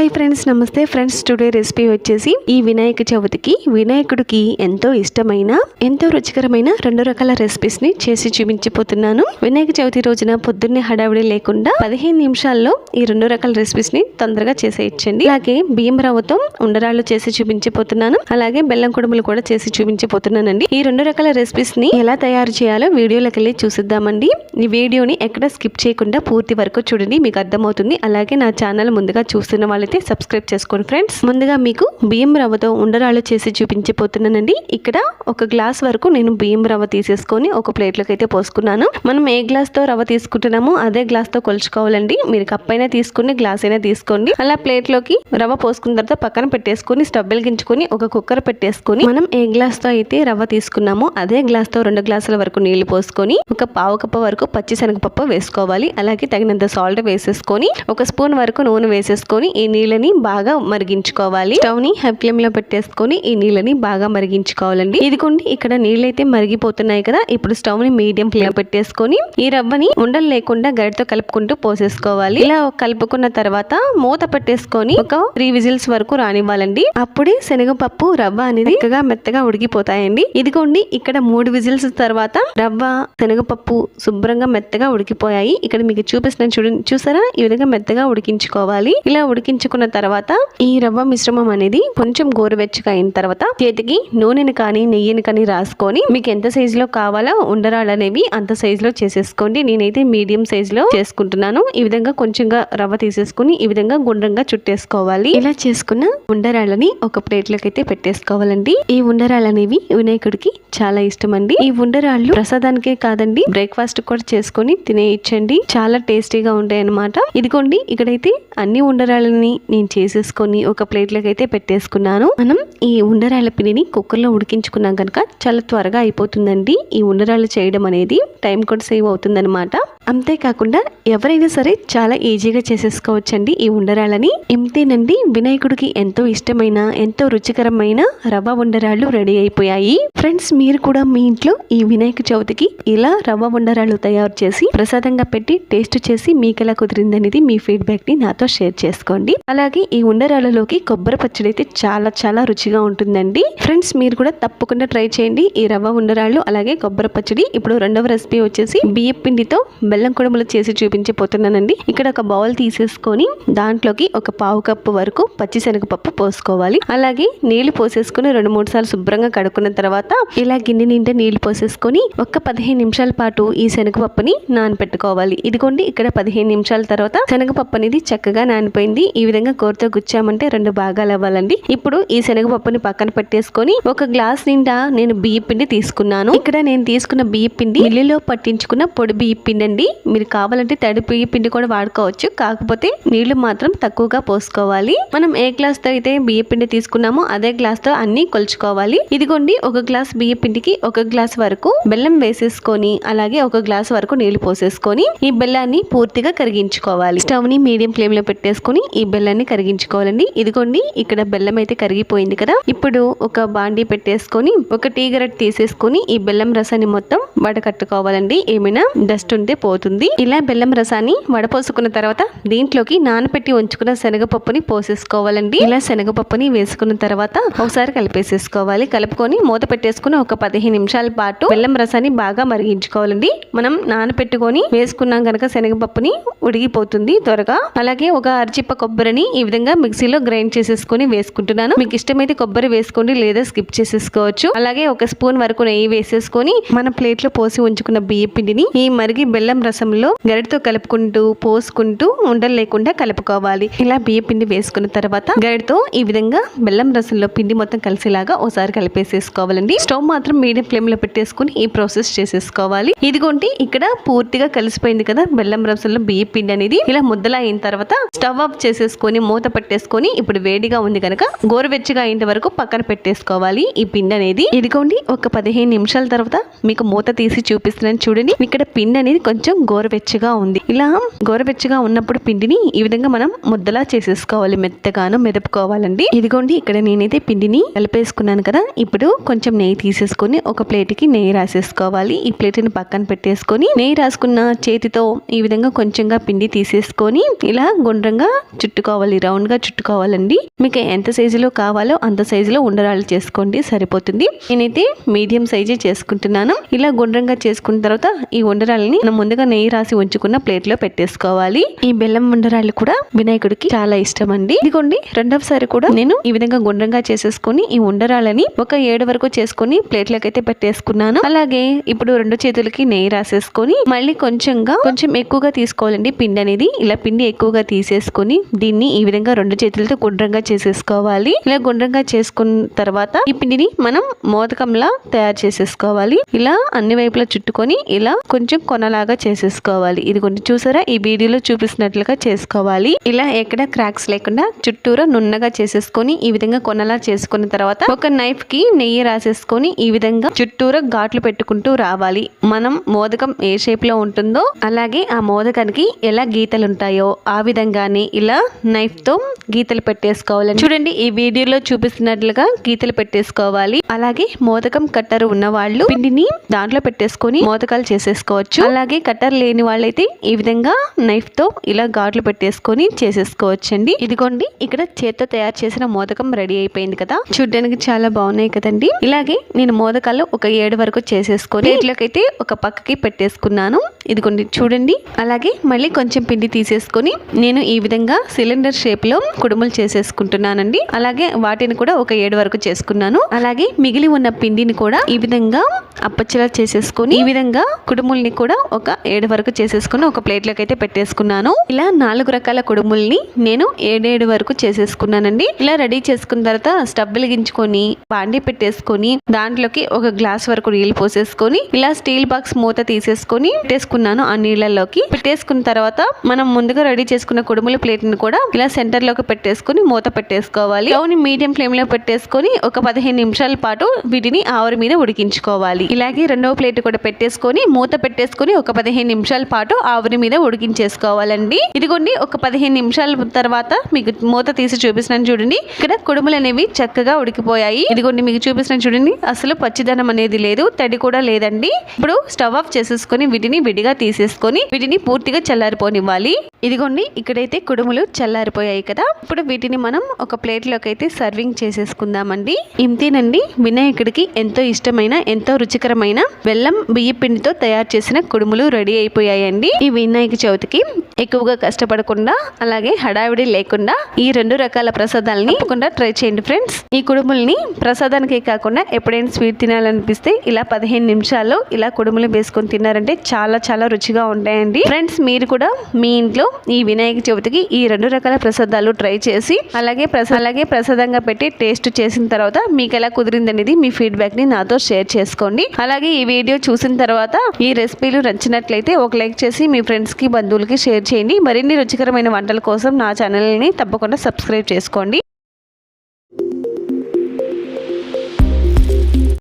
Hi friends నమస్తే. Friends today recipe వచ్చేసి ఈ వినాయక చవితికి వినాయకుడికి ఎంతో ఇష్టమైన ఎంతో రుచికరమైన రెండు రకాల రెసిపీస్ని చేసి చూపించిపోతున్నాను వినాయక చవితి రోజున పొద్దున్నే హడావిడి లేకుండా పదిహేను నిమిషాల్లో ఈ రెండు రకాల రెసిపీస్ని తొందరగా చేసేయచ్చండి. అలాగే బియ్యం రవ్వతో ఉండరాళ్ళు చేసి చూపించిపోతున్నాను అలాగే బెల్లం కుడుములు కూడా చేసి చూపించిపోతున్నానండి ఈ రెండు రకాల రెసిపీస్ని ఎలా తయారు చేయాలో వీడియోలోకి వెళ్ళి చూసిద్దామండి. ఈ వీడియోని ఎక్కడ స్కిప్ చేయకుండా పూర్తి వరకు చూడండి. మీకు అర్థమవుతుంది. అలాగే నా ఛానల్ ముందుగా చూస్తున్న వాళ్ళైతే సబ్స్క్రైబ్ చేసుకోండి ఫ్రెండ్స్ ముందుగా మీకు బియ్యం రవ్వతో ఉండరాళ్ళు చేసి చూపించబోతున్నానండి. ఇక్కడ ఒక గ్లాస్ వరకు నేను బియ్యం రవ్వ తీసేసుకొని ఒక ప్లేట్లోకి అయితే పోసుకున్నాను. మనం ఏ గ్లాస్తో రవ్వ తీసుకుంటున్నామో అదే గ్లాస్తో కొలుచుకోవాలండి. మీరు కప్ అయినా తీసుకుని గ్లాస్ అయినా తీసుకోండి. అలా ప్లేట్లోకి రవ్వ పోసుకున్న తర్వాత పక్కన పెట్టేసుకొని స్టవ్ వెలిగించుకొని ఒక కుక్కర్ పెట్టేసుకొని మనం ఏ గ్లాస్తో అయితే రవ్వ తీసుకున్నామో అదే గ్లాస్తో రెండు గ్లాసుల వరకు నీళ్ళు పోసుకొని ఒక పావు కప్ప వరకు పచ్చి శనగపప్పు వేసుకోవాలి. అలాగే తగినంత సాల్ట్ వేసేసుకొని ఒక స్పూన్ వరకు నూనె వేసేసుకొని ఈ నీళ్ళని బాగా మరిగించుకోవాలి. స్టవ్ని హై ఫ్లేమ్లో పెట్టేసుకొని ఈ నీళ్ళని బాగా మరిగించుకోవాలండి. ఇదిగోండి ఇక్కడ నీళ్ళు అయితే మరిగిపోతున్నాయి కదా ఇప్పుడు స్టవ్ని మీడియం ఫ్లేమ్లో పెట్టేసుకొని ఈ రవ్వని ఉండలు లేకుండా గరిటతో కలుపుకుంటూ పోసేసుకోవాలి. ఇలా కలుపుకున్న తర్వాత మూత పెట్టేసుకొని ఒక త్రీ విజిల్స్ వరకు రానివ్వాలండి. అప్పుడే శనగపప్పు రవ్వ అనేది చక్కగా మెత్తగా ఉడికిపోతాయండి. ఇదిగోండి ఇక్కడ మూడు విజిల్స్ తర్వాత రవ్వ శనగపప్పు శుభ్రంగా మెత్తగా ఉడికిపోయాయి. ఇక్కడ మీకు చూపిస్తున్నాను చూడండి చూసారా? ఈ విధంగా మెత్తగా ఉడికించుకోవాలి. ఇలా ఉడికించుకున్న తర్వాత ఈ రవ్వ మిశ్రమం అనేది కొంచెం గోరువెచ్చగా అయిన తర్వాత చేతికి నూనెని కానీ నెయ్యిని కానీ రాసుకొని మీకు ఎంత సైజ్లో కావాలో ఉండరాలు అనేవి అంత సైజు లో చేసేసుకోండి. నేనైతే మీడియం సైజు లో చేసుకుంటున్నాను. ఈ విధంగా కొంచెంగా రవ్వ తీసేసుకుని ఈ విధంగా గుండ్రంగా చుట్టేసుకోవాలి. ఇలా చేసుకున్న ఉండరాళ్ళని ఒక ప్లేట్లోకి అయితే పెట్టేసుకోవాలండి. ఈ ఉండరాళ్ళు అనేవి వినాయకుడికి చాలా ఇష్టం అండి ఈ ఉండరాళ్ళు ప్రసాదానికే కాదండి బ్రేక్ఫాస్ట్ కూడా చేసుకొని తినేయచ్చండి. చాలా టేస్టీగా ఉంటాయి అన్నమాట ఇదిగోండి ఇక్కడైతే అన్ని ఉండరాళ్ళని నేను చేసేసుకొని ఒక ప్లేట్లోకి అయితే పెట్టేసుకున్నాను. మనం ఈ ఉండరాళ్ళ పిండిని కుక్కర్లో ఉడికించుకున్నాం కనుక చాలా త్వరగా అయిపోతుందండి. ఈ ఉండరాళ్ళు చేయడం అనేది టైం కూడా సేవ్ అవుతుందన్నమాట. అంతేకాకుండా ఎవరైనా సరే చాలా ఈజీగా చేసేసుకోవచ్చండి ఈ ఉండరాళ్ళని. ఇంతేనండి వినాయకుడికి ఎంతో ఇష్టమైన ఎంతో రుచికరమైన రవ్వ ఉండరాళ్ళు రెడీ అయిపోయాయి. ఫ్రెండ్స్ మీరు కూడా మీ ఇంట్లో ఈ వినాయక చవితికి ఇలా రవ్వ ఉండరాళ్ళు తయారు చేసి ప్రసాదంగా పెట్టి టేస్ట్ చేసి మీకు ఎలా కుదిరిందనేది మీ ఫీడ్బ్యాక్ని నాతో షేర్ చేసుకోండి. అలాగే ఈ ఉండరాళ్ళలోకి కొబ్బరి పచ్చడి అయితే చాలా చాలా రుచిగా ఉంటుందండి. ఫ్రెండ్స్ మీరు కూడా తప్పకుండా ట్రై చేయండి ఈ రవ్వ ఉండరాళ్ళు అలాగే కొబ్బరి పచ్చడి. ఇప్పుడు రెండవ రెసిపీ వచ్చేసి బియ్య పిండితో బెల్లం కుడుములు చేసి చూపించబోతున్నానండి ఇక్కడ ఒక బౌల్ తీసేసుకొని దాంట్లోకి ఒక పావు కప్పు వరకు పచ్చిశనగపప్పు పోసుకోవాలి. అలాగే నీళ్ళు పోసేసుకొని రెండు మూడు సార్లు శుభ్రంగా కడుక్కున్న తర్వాత ఇలా గిన్నె నిండా నీళ్ళు పోసేసుకొని ఒక పదిహేను నిమిషాల పాటు ఈ శనగపప్పుని నానపెట్టుకోవాలి. ఇదిగోండి ఇక్కడ పదిహేను నిమిషాల తర్వాత శనగపప్పు అనేది చక్కగా నానిపోయింది. ఈ విధంగా కూరతో గుచ్చామంటే రెండు భాగాలు అవ్వాలండి. ఇప్పుడు ఈ శనగపప్పుని పక్కన పెట్టేసుకొని ఒక గ్లాస్ నిండా నేను బియ్య పిండి తీసుకున్నాను. ఇక్కడ నేను తీసుకున్న బియ్య పిండి మిల్లులో పట్టించుకున్న పొడి బియ్య పిండి అండి మీరు కావాలంటే తడి పిండి కూడా వాడుకోవచ్చు. కాకపోతే నీళ్ళు మాత్రం తక్కువగా పోసుకోవాలి. మనం ఏ గ్లాస్తో అయితే బియ్య పిండి తీసుకున్నామో అదే గ్లాస్తో అన్ని కొలుచుకోవాలి. ఇదిగోండి ఒక గ్లాస్ బియ్య పిండికి ఒక గ్లాస్ వరకు బెల్లం వేసేసుకొని అలాగే ఒక గ్లాస్ వరకు నీళ్ళు పోసేసుకొని ఈ బెల్లాన్ని పూర్తిగా కరిగించుకోవాలి. స్టవ్ని మీడియం ఫ్లేమ్లో పెట్టేసుకొని ఈ బెల్లాన్ని కరిగించుకోవాలండి. ఇదిగోండి ఇక్కడ బెల్లం అయితే కరిగిపోయింది కదా. ఇప్పుడు ఒక బాండీ పెట్టేసుకొని ఒక టీ గరెట్ తీసేసుకొని ఈ బెల్లం రసాన్ని మొత్తం వడకట్టుకోవాలండి. ఏమైనా డస్ట్ ఉంటే పోతుంది. ఇలా బెల్లం రసాన్ని వడపోసుకున్న తర్వాత దీంట్లోకి నానపెట్టి ఉంచుకున్న శనగపప్పుని పోసేసుకోవాలండి. ఇలా శనగపప్పుని వేసుకున్న తర్వాత ఒకసారి కలిపేసేసుకోవాలి. కలుపుకొని మూత పెట్టేసుకుని ఒక పదిహేను నిమిషాల పాటు బెల్లం రసాన్ని బాగా మరిగించుకోవాలండి. మనం నానపెట్టుకొని వేసుకున్నాం కనుక శనగపప్పుని ఉడిగిపోతుంది త్వరగా. అలాగే ఒక అరచిప్ప కొబ్బరిని ఈ విధంగా మిక్సీలో గ్రైండ్ చేసేసుకొని వేసుకుంటున్నాను. మీకు ఇష్టమైతే కొబ్బరి వేసుకోండి లేదా స్కిప్ చేసేసుకోవచ్చు. అలాగే ఒక స్పూన్ వరకు నెయ్యి వేసేసుకొని మన ప్లేట్లో పోసి ఉంచుకున్న బియ్య పిండిని ఈ మరిగి బెల్లం రసంలో గరిటతో కలుపుకుంటూ పోసుకుంటూ ఉండలు లేకుండా కలుపుకోవాలి. ఇలా బియ్య పిండి వేసుకున్న తర్వాత గరిటతో ఈ విధంగా బెల్లం రసంలో పిండి మొత్తం కలిసేలాగా ఒకసారి కలిపేసేసుకోవాలండి. స్టవ్ మాత్రం మీడియం ఫ్లేమ్లో పెట్టేసుకుని ఈ ప్రాసెస్ చేసేసుకోవాలి. ఇదిగోండి ఇక్కడ పూర్తిగా కలిసిపోయింది కదా బెల్లం రసంలో బియ్య పిండి అనేది. ఇలా ముద్దలా అయిన తర్వాత స్టవ్ ఆఫ్ చేసేసుకొని మూత పట్టేసుకొని ఇప్పుడు వేడిగా ఉంది కనుక గోరువెచ్చగా అయిన వరకు పక్కన పెట్టేసుకోవాలి ఈ పిండి అనేది. ఇదిగోండి ఒక పదిహేను నిమిషాల తర్వాత మీకు మూత తీసి చూపిస్తున్నాను చూడండి. ఇక్కడ పిండి అనేది కొంచెం కొంచెం గోరువెచ్చగా ఉంది. ఇలా గోరువెచ్చగా ఉన్నప్పుడు పిండిని ఈ విధంగా మనం ముద్దలా చేసేసుకోవాలి. మెత్తగాను మెదుపుకోవాలండి. ఇదిగోండి ఇక్కడ నేనైతే పిండిని కలిపేసుకున్నాను కదా. ఇప్పుడు కొంచెం నెయ్యి తీసేసుకొని ఒక ప్లేట్కి నెయ్యి రాసేసుకోవాలి. ఈ ప్లేట్ని పక్కన పెట్టేసుకొని నెయ్యి రాసుకున్న చేతితో ఈ విధంగా కొంచెంగా పిండి తీసేసుకొని ఇలా గుండ్రంగా చుట్టుకోవాలి. రౌండ్గా చుట్టుకోవాలండి. మీకు ఎంత సైజులో కావాలో అంత సైజులో ఉండరాలు చేసుకోండి. సరిపోతుంది. నేనైతే మీడియం సైజే చేసుకుంటున్నాను. ఇలా గుండ్రంగా చేసుకున్న తర్వాత ఈ ఉండరాలని మనం ముందుగా నెయ్యి రాసి ఉంచుకున్న ప్లేట్లో పెట్టేసుకోవాలి. ఈ బెల్లం ఉండరాళ్ళు కూడా వినాయకుడికి చాలా ఇష్టం అండి ఇదిగోండి రెండవసారి కూడా నేను ఈ విధంగా గుండ్రంగా చేసేసుకొని ఈ ఉండరాలని ఒక ఏడు వరకు చేసుకొని ప్లేట్లోకి అయితే పెట్టేసుకున్నాను. అలాగే ఇప్పుడు రెండు చేతులకి నెయ్యి రాసేసుకొని మళ్ళీ కొంచెంగా కొంచెం ఎక్కువగా తీసుకోవాలండి పిండి అనేది. ఇలా పిండి ఎక్కువగా తీసేసుకొని దీన్ని ఈ విధంగా రెండు చేతులతో గుండ్రంగా చేసేసుకోవాలి. ఇలా గుండ్రంగా చేసుకున్న తర్వాత ఈ పిండిని మనం మోదకంలా తయారు చేసేసుకోవాలి. ఇలా అన్ని వైపులా చుట్టుకొని ఇలా కొంచెం కొనలాగా చేసేసుకోవాలి. ఇది కొంచెం చూసారా? ఈ వీడియోలో చూపిస్తున్నట్లుగా చేసుకోవాలి. ఇలా ఎక్కడ క్రాక్స్ లేకుండా చుట్టూరా నున్నగా చేసేసుకొని ఈ విధంగా కొనలా చేసుకున్న తర్వాత ఒక నైఫ్కి నెయ్యి రాసేసుకొని ఈ విధంగా చుట్టూరా ఘాట్లు పెట్టుకుంటూ రావాలి. మనం మోదకం ఏ షేప్లో ఉంటుందో అలాగే ఆ మోదకానికి ఎలా గీతలు ఉంటాయో ఆ విధంగానే ఇలా నైఫ్తో గీతలు పెట్టేసుకోవాలి చూడండి ఈ వీడియోలో చూపిస్తున్నట్లుగా గీతలు పెట్టేసుకోవాలి. అలాగే మోదకం కట్టరు ఉన్న వాళ్ళు పిండిని దాంట్లో పెట్టేసుకొని మోదకాలు చేసేసుకోవచ్చు. అలాగే కట్టర్ లేని వాళ్ళైతే ఈ విధంగా నైఫ్తో ఇలా ఘాట్లు పెట్టేసుకొని చేసేసుకోవచ్చండి. ఇదిగోండి ఇక్కడ చేత్తో తయారు చేసిన మోదకం రెడీ అయిపోయింది కదా. చూడడానికి చాలా బాగున్నాయి కదండి. ఇలాగే నేను మోదకాలు ఒక ఏడు వరకు చేసేసుకొని ఇట్లకైతే ఒక పక్కకి పెట్టేసుకున్నాను. ఇదిగోండి చూడండి. అలాగే మళ్ళీ కొంచెం పిండి తీసేసుకొని నేను ఈ విధంగా సిలిండర్ షేప్లో కుడుములు చేసేసుకుంటున్నానండి. అలాగే వాటిని కూడా ఒక ఏడు వరకు చేసుకున్నాను. అలాగే మిగిలి ఉన్న పిండిని కూడా ఈ విధంగా అప్పచ్చలా చేసేసుకొని ఈ విధంగా కుడుముల్ని కూడా ఒక ఏడు వరకు చేసేసుకుని ఒక ప్లేట్లోకి అయితే పెట్టేసుకున్నాను. ఇలా నాలుగు రకాల కుడుముల్ని నేను ఏడేడు వరకు చేసేసుకున్నానండి. ఇలా రెడీ చేసుకున్న తర్వాత స్టవ్ వెలిగించుకొని బాండి పెట్టేసుకొని దాంట్లోకి ఒక గ్లాస్ వరకు నీళ్ళు పోసేసుకొని ఇలా స్టీల్ బాక్స్ మూత తీసేసుకొని పెట్టేసుకున్నాను ఆ నీళ్ళలోకి పెట్టేసుకున్న తర్వాత మనం ముందుగా రెడీ చేసుకున్న కుడుముల ప్లేట్ని కూడా ఇలా సెంటర్లోకి పెట్టేసుకొని మూత పెట్టేసుకోవాలి. స్టవ్ మీడియం ఫ్లేమ్లో పెట్టేసుకొని ఒక పదిహేను నిమిషాల పాటు వీటిని ఆవిరి మీద ఉడికించుకోవాలి. ఇలాగే రెండవ ప్లేట్ కూడా పెట్టేసుకొని మూత పెట్టేసుకొని ఒక పదిహేను నిమిషాల పాటు ఆవిరి మీద ఉడికించేసుకోవాలండి. ఇదిగోండి ఒక పదిహేను నిమిషాల తర్వాత మీకు మూత తీసి చూపిస్తున్నాను చూడండి. ఇక్కడ కుడుములు అనేవి చక్కగా ఉడికిపోయాయి. ఇదిగోండి మీకు చూపిస్తున్నాను చూడండి. అసలు పచ్చిదనం అనేది లేదు తడి కూడా లేదండి. ఇప్పుడు స్టవ్ ఆఫ్ చేసేసుకొని వీటిని విడిగా తీసేసుకొని వీటిని పూర్తిగా చల్లారిపోనివ్వాలి. ఇదిగోండి ఇక్కడైతే కుడుములు చల్లారిపోయాయి కదా. ఇప్పుడు వీటిని మనం ఒక ప్లేట్లోకి అయితే సర్వింగ్ చేసేసుకుందామండి. ఇంతేనండి వినాయకుడికి ఎంతో ఇష్టమైన ఎంతో రుచికరమైన బెల్లం బియ్య పిండితో తయారు చేసిన కుడుములు రెడీ. అయిపోయాయండి. ఈ వినాయక చవితికి ఎక్కువగా కష్టపడకుండా అలాగే హడావిడి లేకుండా ఈ రెండు రకాల ప్రసాదాలని తప్పకుండా ట్రై చేయండి ఫ్రెండ్స్. ఈ కుడుముల్ని ప్రసాదానికే కాకుండా ఎప్పుడైనా స్వీట్ తినాలనిపిస్తే ఇలా పదిహేను నిమిషాల్లో ఇలా కుడుములు వేసుకొని తిన్నారంటే చాలా చాలా రుచిగా ఉంటాయండి. ఫ్రెండ్స్ మీరు కూడా మీ ఇంట్లో ఈ వినాయక చవితికి ఈ రెండు రకాల ప్రసాదాలు ట్రై చేసి అలాగే అలాగే ప్రసాదంగా పెట్టి టేస్ట్ చేసిన తర్వాత మీకు ఎలా కుదిరింది అనేది మీ ఫీడ్బ్యాక్ని నాతో షేర్ చేసుకోండి. అలాగే ఈ వీడియో చూసిన తర్వాత ఈ రెసిపీలు నచ్చినట్లయితే ఒక లైక్ చేసి మీ ఫ్రెండ్స్కి బంధువులకి షేర్ చేయండి. మరిన్ని రుచికరమైన వంటల కోసం నా ఛానల్ని తప్పకుండా సబ్స్క్రైబ్ చేసుకోండి.